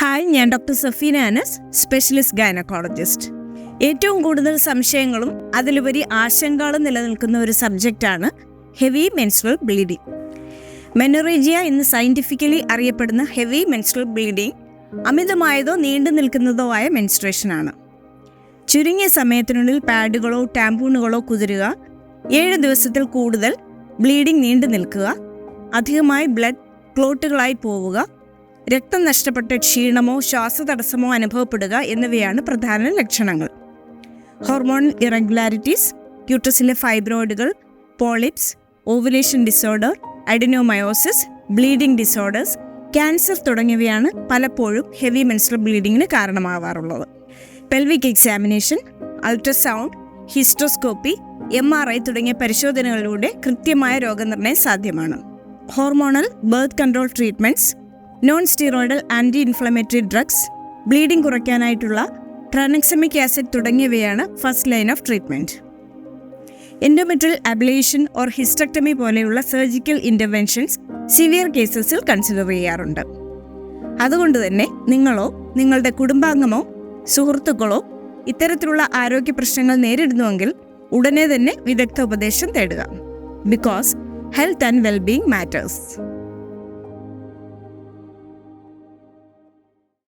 Hi ഞാൻ doctor Safeena Anas specialist gynaecologist ഏറ്റവും കൂടുതൽ സംശയങ്ങളും അതിലുപരി ആശങ്കകളും നിലനിൽക്കുന്ന ഒരു സബ്ജക്റ്റാണ് ഹെവി മെൻസ്ട്രൽ ബ്ലീഡിംഗ് മെനറേജിയ എന്ന് സയന്റിഫിക്കലി അറിയപ്പെടുന്ന ഹെവി മെൻസ്ട്രൽ ബ്ലീഡിംഗ് അമിതമായതോ നീണ്ടു നിൽക്കുന്നതോ ആയ മെൻസ്ട്രേഷനാണ് ചുരുങ്ങിയ സമയത്തിനുള്ളിൽ പാഡുകളോ ടാമ്പൂണുകളോ കുതിരുക ഏഴ് ദിവസത്തിൽ കൂടുതൽ ബ്ലീഡിംഗ് നീണ്ടു നിൽക്കുക അധികമായി ബ്ലഡ് ക്ലോട്ടുകളായി പോവുക രക്തം നഷ്ടപ്പെട്ട് ക്ഷീണമോ ശ്വാസതടസ്സമോ അനുഭവപ്പെടുക എന്നിവയാണ് പ്രധാന ലക്ഷണങ്ങൾ. ഹോർമോൺ ഇറഗുലാരിറ്റീസ് യൂട്രസിലെ ഫൈബ്രോയിഡുകൾ polyps ovulation disorder adenomyosis bleeding disorders cancer തുടങ്ങിയവയാണ് പലപ്പോഴും ഹെവി മെൻസ്ട്രൽ ബ്ലീഡിങ്ങിന് കാരണമാവാറുള്ളത്. Pelvic examination ultrasound hysteroscopy M R I തുടങ്ങിയ പരിശോധനകളിലൂടെ കൃത്യമായ രോഗനിർണയം സാധ്യമാണ്. Hormonal birth control treatments non steroidal anti inflammatory drugs bleeding കുറയ്ക്കാനായിട്ടുള്ള tranexamic acid തുടങ്ങിയവയാണ് first line of treatment endometrial ablation or hysterectomy പോലെയുള്ള സർജിക്കൽ ഇന്റർവെൻഷൻസ് സിവിയർ കേസസിൽ consider ചെയ്യാറുണ്ട്. അതുകൊണ്ട് തന്നെ നിങ്ങളോ നിങ്ങളുടെ കുടുംബാംഗമോ സുഹൃത്തുക്കളോ ഇത്തരത്തിലുള്ള ആരോഗ്യ പ്രശ്നങ്ങൾ നേരിടുന്നുവെങ്കിൽ ഉടനെ തന്നെ വിദഗ്ധ ഉപദേശം തേടുക. Because health and wellbeing matters